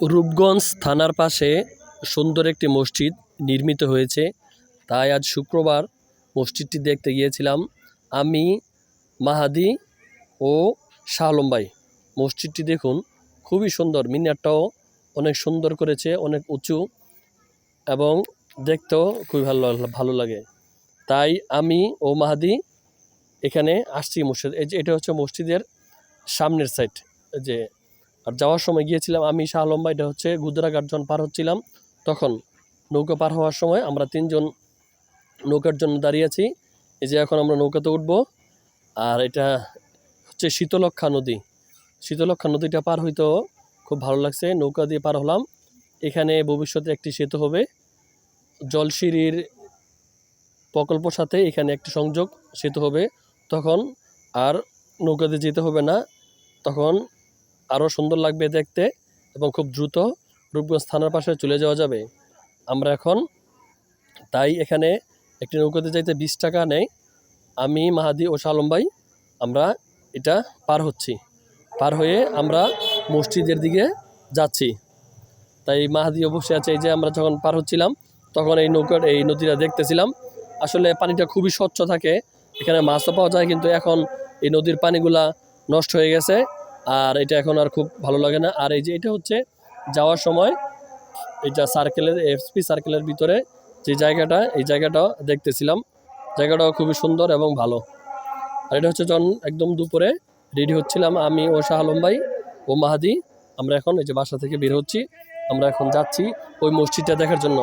রূপগঞ্জ থানার পাশে সুন্দর একটি মসজিদ নির্মিত হয়েছে। তাই আজ শুক্রবার মসজিদটি দেখতে গিয়েছিলাম। আমি মাহাদি ও শাহ আলম ভাই। মসজিদটি দেখুন, খুবই সুন্দর। মিনারটাও অনেক সুন্দর করেছে, অনেক উঁচু এবং দেখতেও খুবই ভালো ভালো লাগে। তাই আমি ও মাহাদি এখানে আসছি মসজিদ এটা হচ্ছে মসজিদের সামনের সাইড যে আর যাওয়ার সময় গিয়েছিলাম আমি, শাহ আলম এটা হচ্ছে গুদরাঘাট যখন পার হচ্ছিলাম, তখন নৌকা পার হওয়ার সময় আমরা তিনজন নৌকার জন্য দাঁড়িয়ে আছি। এই যে এখন আমরা নৌকাতে উঠব, আর এটা হচ্ছে শীতলক্ষা নদী। শীতলক্ষা নদীটা পার হইতেও খুব ভালো লাগছে, নৌকা দিয়ে পার হলাম। এখানে ভবিষ্যতে একটি সেতু হবে, জলসিঁড়ির প্রকল্পর সাথে এখানে একটি সংযোগ সেতু হবে। তখন আর নৌকাতে যেতে হবে না, তখন আরও সুন্দর লাগবে দেখতে এবং খুব দ্রুত রূপগঞ্জ থানার পাশে চলে যাওয়া যাবে। আমরা এখন তাই এখানে একটি নৌকাতে যাইতে বিশ টাকা নেয় আমি, মাহাদি ও শালম ভাই, আমরা এটা পার হচ্ছি। পার হয়ে আমরা মসজিদের দিকে যাচ্ছি। তাই মাহাদি অবশ্যই আছে, এই যে আমরা যখন পার হচ্ছিলাম, তখন এই নৌকার, এই নদীটা দেখতেছিলাম। আসলে পানিটা খুবই স্বচ্ছ থাকে, এখানে মাছও পাওয়া যায়, কিন্তু এখন এই নদীর পানিগুলা নষ্ট হয়ে গেছে। আর এটা এখন আর খুব ভালো লাগে না। আর এই যে এটা হচ্ছে যাওয়ার সময় এটা সার্কেলের এফপি সার্কেলের ভিতরে যে জায়গাটা, এই জায়গাটা দেখতেছিলাম। জায়গাটাও খুবই সুন্দর এবং ভালো। আর এটা হচ্ছে যখন একদম দুপুরে রেডি হচ্ছিলাম, আমি ও শাহ আলম ভাই, ও মাহাদি, আমরা এখন এই যে বাসা থেকে বের হচ্ছি। আমরা এখন যাচ্ছি ওই মসজিদটা দেখার জন্য।